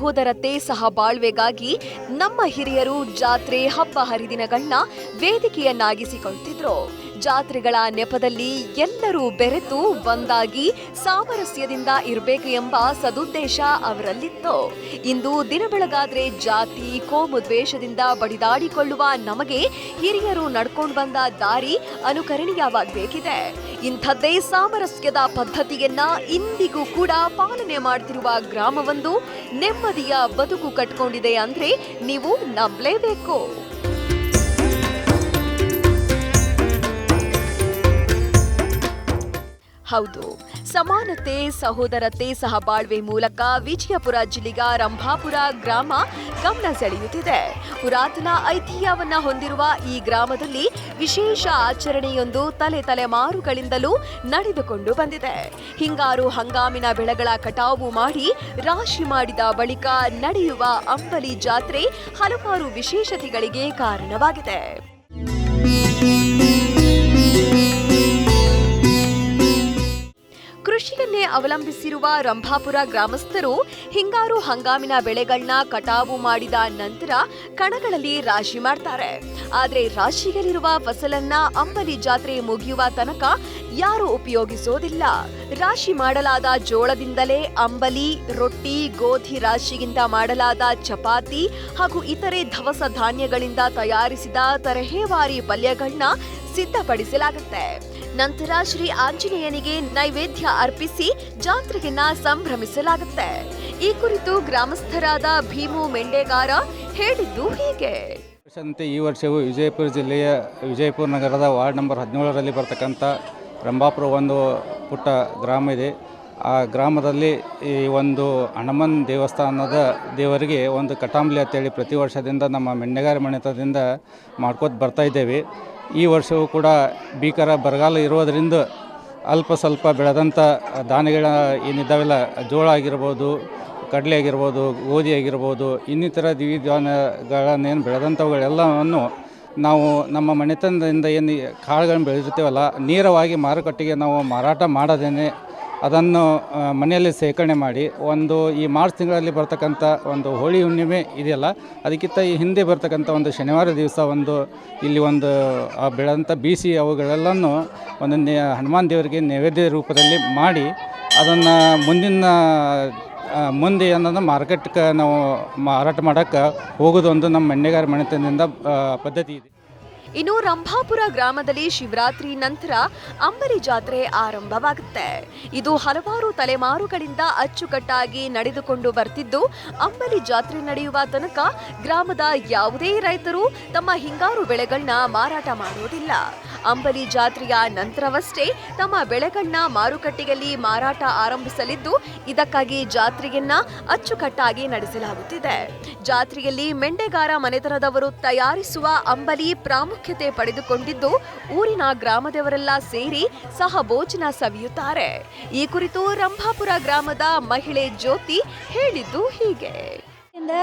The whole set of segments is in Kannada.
ಸಹೋದರತೆ ಸಹ ಬಾಳ್ವೆಗಾಗಿ ನಮ್ಮ ಹಿರಿಯರು ಜಾತ್ರೆ ಹಬ್ಬ ಹರಿದಿನಗಳನ್ನ ವೇದಿಕೆಯನ್ನಾಗಿಸಿಕೊಳ್ತಿದ್ರು. ಜಾತ್ರೆಗಳ ನೆಪದಲ್ಲಿ ಎಲ್ಲರೂ ಬೆರೆತು ಒಂದಾಗಿ ಸಾಮರಸ್ಯದಿಂದ ಇರಬೇಕು ಎಂಬ ಸದುದ್ದೇಶ ಅವರಲ್ಲಿತ್ತು. ಇಂದು ದಿನ ಬೆಳಗಾದ್ರೆ ಜಾತಿ, ಕೋಮು ದ್ವೇಷದಿಂದ ಬಡಿದಾಡಿಕೊಳ್ಳುವ ನಮಗೆ ಹಿರಿಯರು ನಡ್ಕೊಂಡು ಬಂದ ದಾರಿ ಅನುಕರಣೀಯವಾಗಬೇಕಿದೆ. ಇಂಥದ್ದೇ ಸಾಮರಸ್ಯದ ಪದ್ಧತಿಯನ್ನ ಇಂದಿಗೂ ಕೂಡ ಪಾಲನೆ ಮಾಡ್ತಿರುವ ಗ್ರಾಮವೊಂದು ನೆಮ್ಮದಿಯ ಬದುಕು ಕಟ್ಕೊಂಡಿದೆ ಅಂದ್ರೆ ನೀವು ನಂಬಲೇಬೇಕು. ಹೌದು. ಸಮಾನತೆ, ಸಹೋದರತೆ, ಸಹಬಾಳ್ವೆ ಮೂಲಕ ವಿಜಯಪುರ ಜಿಲ್ಲೆಯ ರಂಭಾಪುರ ಗ್ರಾಮ ಗಮನ ಸೆಳೆಯುತ್ತಿದೆ. ಪುರಾತನ ಐತಿಹ್ಯವನ್ನ ಹೊಂದಿರುವ ಈ ಗ್ರಾಮದಲ್ಲಿ ವಿಶೇಷ ಆಚರಣೆಯೊಂದು ತಲೆ ತಲೆಮಾರುಗಳಿಂದಲೂ ನಡೆದುಕೊಂಡು ಬಂದಿದೆ. ಹಿಂಗಾರು ಹಂಗಾಮಿನ ಬೆಳೆಗಳ ಕಟಾವು ಮಾಡಿ ರಾಶಿ ಮಾಡಿದ ಬಳಿಕ ನಡೆಯುವ ಅಂಬಲಿ ಜಾತ್ರೆ ಹಲವಾರು ವಿಶೇಷತೆಗಳಿಗೆ ಕಾರಣವಾಗಿದೆ. ಕೃಷಿಯನ್ನೇ ಅವಲಂಬಿಸಿರುವ ರಂಭಾಪುರ ಗ್ರಾಮಸ್ಥರು ಹಿಂಗಾರು ಹಂಗಾಮಿನ ಬೆಳೆಗಳನ್ನ ಕಟಾವು ಮಾಡಿದ ನಂತರ ಕಣಗಳಲ್ಲಿ ರಾಶಿ ಮಾಡ್ತಾರೆ. ಆದರೆ ರಾಶಿಯಲ್ಲಿರುವ ಫಸಲನ್ನ ಅಂಬಲಿ ಜಾತ್ರೆ ಮುಗಿಯುವ ತನಕ ಯಾರು ಉಪಯೋಗಿಸೋದಿಲ್ಲ. ರಾಶಿ ಮಾಡಲಾದ ಜೋಳದಿಂದಲೇ ಅಂಬಲಿ, ರೊಟ್ಟಿ, ಗೋಧಿ ರಾಶಿಯಿಂದ ಮಾಡಲಾದ ಚಪಾತಿ ಹಾಗೂ ಇತರೆ ದವಸ ಧಾನ್ಯಗಳಿಂದ ತಯಾರಿಸಿದ ತರಹೇವಾರಿ ಪಲ್ಯಗಳನ್ನ ಸಿದ್ಧಪಡಿಸಲಾಗುತ್ತೆ. ನಂತರ ಶ್ರೀ ಆಂಜನೇಯನಿಗೆ ನೈವೇದ್ಯ ಅರ್ಪಿಸಿ ಜಾತ್ರೆಯನ್ನ ಸಂಭ್ರಮಿಸಲಾಗುತ್ತೆ. ಈ ಕುರಿತು ಗ್ರಾಮಸ್ಥರಾದ ಭೀಮು ಮೆಂಡೇಗಾರ ಹೇಳಿದ್ದು ಹೀಗೆ. ವರ್ಷದಂತೆ ಈ ವರ್ಷವೂ ವಿಜಯಪುರ ಜಿಲ್ಲೆಯ ವಿಜಯಪುರ ನಗರದ ವಾರ್ಡ್ ನಂಬರ್ ಹದಿನೇಳರಲ್ಲಿ ಬರ್ತಕ್ಕಂಥ ರಂಭಾಪುರ ಒಂದು ಪುಟ್ಟ ಗ್ರಾಮ ಇದೆ. ಆ ಗ್ರಾಮದಲ್ಲಿ ಈ ಒಂದು ಹಣಮನ್ ದೇವಸ್ಥಾನದ ದೇವರಿಗೆ ಒಂದು ಕಟಾಂಬ್ಲಿ ಅಂತೇಳಿ ಪ್ರತಿ ವರ್ಷದಿಂದ ನಮ್ಮ ಮೆಣ್ಣೆಗಾರ ಮಣಿತದಿಂದ ಮಾಡ್ಕೋತ ಬರ್ತಾ ಇದ್ದೇವೆ. ಈ ವರ್ಷವೂ ಕೂಡ ಭೀಕರ ಬರಗಾಲ ಇರೋದರಿಂದ ಅಲ್ಪ ಸ್ವಲ್ಪ ಬೆಳೆದಂಥ ಧಾನ್ಯಗಳ ಏನಿದ್ದಾವೆಲ್ಲ, ಜೋಳ ಆಗಿರ್ಬೋದು, ಕಡಲೆ ಆಗಿರ್ಬೋದು, ಗೋಧಿ ಆಗಿರ್ಬೋದು, ಇನ್ನಿತರ ದ್ವಿಧಾನ್ಯಗಳನ್ನೇನು ಬೆಳೆದಂಥವುಗಳೆಲ್ಲವನ್ನು ನಾವು ನಮ್ಮ ಮನೆತನದಿಂದ ಏನು ಕಾಳುಗಳನ್ನು ಬೆಳೆದಿರ್ತೀವಲ್ಲ ನೇರವಾಗಿ ಮಾರುಕಟ್ಟೆಗೆ ನಾವು ಮಾರಾಟ ಮಾಡದೇನೆ ಅದನ್ನು ಮನೆಯಲ್ಲಿ ಶೇಖರಣೆ ಮಾಡಿ, ಒಂದು ಈ ಮಾರ್ಚ್ ತಿಂಗಳಲ್ಲಿ ಬರ್ತಕ್ಕಂಥ ಒಂದು ಹೋಳಿ ಹುಣ್ಣಿಮೆ ಇದೆಯಲ್ಲ, ಅದಕ್ಕಿಂತ ಈ ಹಿಂದೆ ಬರ್ತಕ್ಕಂಥ ಒಂದು ಶನಿವಾರ ದಿವಸ ಒಂದು, ಇಲ್ಲಿ ಒಂದು, ಆ, ಬೆಳೆದಂಥ ಬೀಸಿ ಅವುಗಳೆಲ್ಲನೂ ಒಂದು ಹನುಮಾನ್ ದೇವರಿಗೆ ನೈವೇದ್ಯ ರೂಪದಲ್ಲಿ ಮಾಡಿ, ಅದನ್ನು ಮುಂದಿನ ಮುಂದೆ ಏನಂದ್ರೆ ಮಾರ್ಕೆಟ್ಗೆ ನಾವು ಮಾರಾಟ ಮಾಡೋಕ್ಕೆ ಹೋಗೋದು ಒಂದು ನಮ್ಮ ಮಣ್ಣೆಗಾರ ಮನೆತನದಿಂದ ಪದ್ಧತಿ ಇದೆ. ಇನ್ನು ರಂಭಾಪುರ ಗ್ರಾಮದಲ್ಲಿ ಶಿವರಾತ್ರಿ ನಂತರ ಅಂಬಲಿ ಜಾತ್ರೆ ಆರಂಭವಾಗುತ್ತೆ. ಇದು ಹಲವಾರು ತಲೆಮಾರುಗಳಿಂದ ಅಚ್ಚುಕಟ್ಟಾಗಿ ನಡೆದುಕೊಂಡು ಬರ್ತಿದ್ದು ಅಂಬಲಿ ಜಾತ್ರೆ ನಡೆಯುವ ತನಕ ಗ್ರಾಮದ ಯಾವುದೇ ರೈತರು ತಮ್ಮ ಹಿಂಗಾರು ಬೆಳೆಗಳನ್ನ ಮಾರಾಟ ಮಾಡುವುದಿಲ್ಲ. ಅಂಬಲಿ ಜಾತ್ರೆಯ ನಂತರವಷ್ಟೇ ತಮ್ಮ ಬೆಳೆಗಳನ್ನ ಮಾರುಕಟ್ಟೆಯಲ್ಲಿ ಮಾರಾಟ ಆರಂಭಿಸಲಿದ್ದು, ಇದಕ್ಕಾಗಿ ಜಾತ್ರೆಯನ್ನ ಅಚ್ಚುಕಟ್ಟಾಗಿ ನಡೆಸಲಾಗುತ್ತಿದೆ. ಜಾತ್ರೆಯಲ್ಲಿ ಮೆಂಡೆಗಾರ ಮನೆತನದವರು ತಯಾರಿಸುವ ಅಂಬಲಿ ಪ್ರಾಮುಖ್ಯತೆ ಪಡೆದುಕೊಂಡಿದ್ದು ಊರಿನ ಗ್ರಾಮದವರೆಲ್ಲ ಸೇರಿ ಸಹ ಭೋಜನ ಸವಿಯುತ್ತಾರೆ. ಈ ಕುರಿತು ರಂಭಾಪುರ ಗ್ರಾಮದ ಮಹಿಳೆ ಜ್ಯೋತಿ ಹೇಳಿದ್ದು ಹೀಗೆ.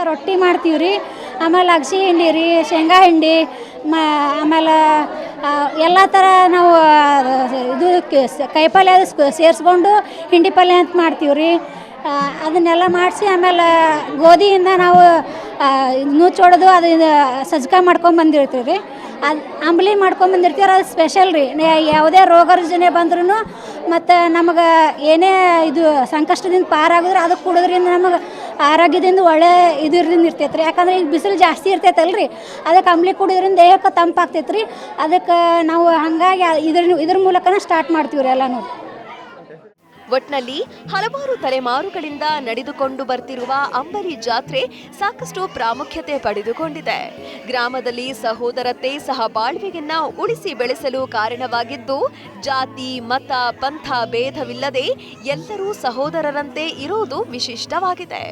ರೊಟ್ಟಿ ಮಾಡ್ತೀವಿ ರೀ, ಆಮೇಲೆ ಅಗಸಿ ಹಿಂಡಿ ರೀ, ಶೇಂಗಾ ಹಿಂಡಿ, ಮ, ಆಮೇಲೆ ಎಲ್ಲ ಥರ ನಾವು ಇದು ಕೈಪಲ್ಯ ಸೇರಿಸ್ಕೊಂಡು ಹಿಂಡಿ ಪಲ್ಯ ಅಂತ ಮಾಡ್ತೀವಿ ರೀ. ಅದನ್ನೆಲ್ಲ ಮಾಡಿಸಿ ಆಮೇಲೆ ಗೋಧಿಯಿಂದ ನಾವು ನುಚ್ಚೊಡೆದು ಅದು ಸಜ್ಜಕ ಮಾಡ್ಕೊಂಡು ಬಂದಿರ್ತೀವಿ ರೀ. ಅದು ಅಂಬ್ಲಿ ಮಾಡ್ಕೊಂಡು ಬಂದಿರ್ತೀವಿ ಅದು ಸ್ಪೆಷಲ್ ರೀ. ಯಾವುದೇ ರೋಗ ರುಜನೆ ಬಂದ್ರೂ ಮತ್ತು ನಮಗೆ ಏನೇ ಇದು ಸಂಕಷ್ಟದಿಂದ ಪಾರಾಗಿದ್ರೆ ಅದು ಕುಡಿದ್ರಿಂದ ನಮಗೆ ಆರೋಗ್ಯದಿಂದ ಒಳ್ಳೆ ಇದರಿಂದ ಇರ್ತೈತೆ ರೀ ಯಾಕಂದ್ರೆ ಈಗ ಬಿಸಿಲು ಜಾಸ್ತಿ ಇರ್ತೈತಲ್ಲ ರೀ ಅದಕ್ಕೆ ಅಂಬ್ಲಿ ಕುಡಿದ್ರಿಂದ ದೇಹಕ್ಕೆ ತಂಪಾಗ್ತೈತೆ ರೀ ಅದಕ್ಕೆ ನಾವು ಹಾಗಾಗಿ ಇದ್ರ ಇದ್ರ ಮೂಲಕನೇ ಸ್ಟಾರ್ಟ್ ಮಾಡ್ತೀವಿ ರೀ ಎಲ್ಲನೂ. ಒಟ್ನಲ್ಲಿ ಹಲವಾರು ತಲೆಮಾರುಗಳಿಂದ ನಡೆದುಕೊಂಡು ಬರ್ತಿರುವ ಅಂಬಲಿ ಜಾತ್ರೆ ಸಾಕಷ್ಟು ಪ್ರಾಮುಖ್ಯತೆ ಪಡೆದುಕೊಂಡಿದೆ. ಗ್ರಾಮದಲ್ಲಿ ಸಹೋದರತೆ ಸಹ ಬಾಳ್ವೆಯನ್ನ ಉಳಿಸಿ ಬೆಳೆಸಲು ಕಾರಣವಾಗಿದ್ದು, ಜಾತಿ, ಮತ, ಪಂಥ ಭೇದವಿಲ್ಲದೆ ಎಲ್ಲರೂ ಸಹೋದರರಂತೆ ಇರುವುದು ವಿಶಿಷ್ಟವಾಗಿದೆ.